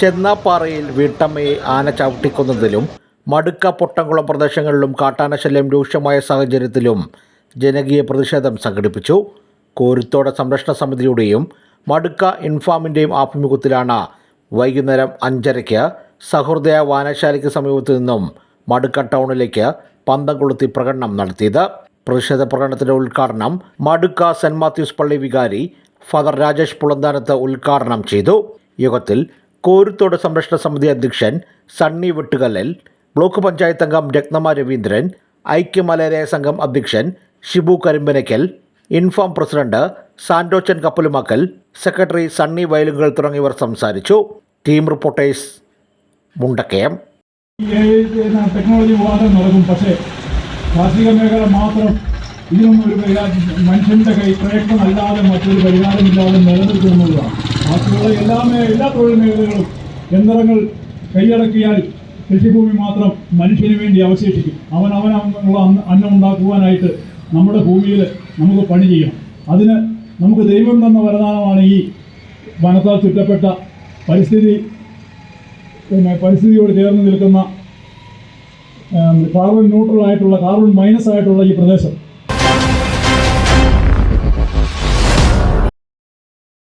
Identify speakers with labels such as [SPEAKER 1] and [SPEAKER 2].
[SPEAKER 1] ചെന്നാപ്പാറയിൽ വീട്ടമ്മയെ ആന ചവിട്ടിക്കുന്നതിലും മടുക്ക പൊട്ടംകുളം പ്രദേശങ്ങളിലും കാട്ടാനശല്യം രൂക്ഷമായ സാഹചര്യത്തിലും ജനകീയ പ്രതിഷേധം സംഘടിപ്പിച്ചു. കോരുത്തോട് സംരക്ഷണ സമിതിയുടെയും മടുക്ക ഇൻഫാമിന്റെയും ആഭിമുഖ്യത്തിലാണ് വൈകുന്നേരം അഞ്ചരയ്ക്ക് സഹൃദയ വായനശാലയ്ക്ക് സമീപത്തു നിന്നും മടുക്ക ടൗണിലേക്ക് പന്തം കൊളുത്തി പ്രകടനം നടത്തിയത്. പ്രതിഷേധ പ്രകടനത്തിന്റെ ഉദ്ഘാടനം മടുക്ക സെന്റ് മാത്യൂസ് പള്ളി വികാരി ഫാദർ രാജേഷ് പുളന്താനത്ത് ഉദ്ഘാടനം ചെയ്തു. യോഗത്തിൽ കോരുത്തോട് സംരക്ഷണ സമിതി അധ്യക്ഷൻ സണ്ണി വെട്ടുകല്ലൽ ബ്ലോക്ക് പഞ്ചായത്ത് അംഗം രത്നമ രവീന്ദ്രൻ ഐക്യമലയായ സംഘം അധ്യക്ഷൻ ഷിബു കരിമ്പനയ്ക്കൽ ഇൻഫോം പ്രസിഡന്റ് സാന്റോച്ചൻ കപ്പലുമാക്കൽ സെക്രട്ടറി സണ്ണി വയലുകൾ തുടങ്ങിയവർ സംസാരിച്ചു. Team reporters Mundakayam.
[SPEAKER 2] ടെക്നോളജി വിവാദം നടക്കും. പക്ഷേ കാർഷിക മേഖല മാത്രം ഇതിനൊന്നും ഒരു പരിഹാരം മനുഷ്യന്റെ കൈ പ്രയത്നം അല്ലാതെ മറ്റൊരു പരിഹാരമില്ലാതെ നിലനിൽക്കുന്നതാണ് ബാക്കിയുള്ള എല്ലാ എല്ലാ തൊഴിൽ മേഖലകളും യന്ത്രങ്ങൾ കൈയടക്കിയാൽ കൃഷിഭൂമി മാത്രം മനുഷ്യന് വേണ്ടി അവശേഷിക്കും. അവൻ അവനുള്ള അന്ന- ഉണ്ടാക്കുവാനായിട്ട് നമ്മുടെ ഭൂമിയിൽ നമുക്ക് പണി ചെയ്യണം. അതിന് നമുക്ക് ദൈവം തന്ന വരദാനമാണ് ഈ വനത്താൽ ചുറ്റപ്പെട്ട പരിസ്ഥിതി പിന്നെ പരിസ്ഥിതിയോട് ചേർന്ന് നിൽക്കുന്ന കാർബൺ ന്യൂട്രൽ ആയിട്ടുള്ള കാർബൺ മൈനസ് ആയിട്ടുള്ള ഈ പ്രദേശം.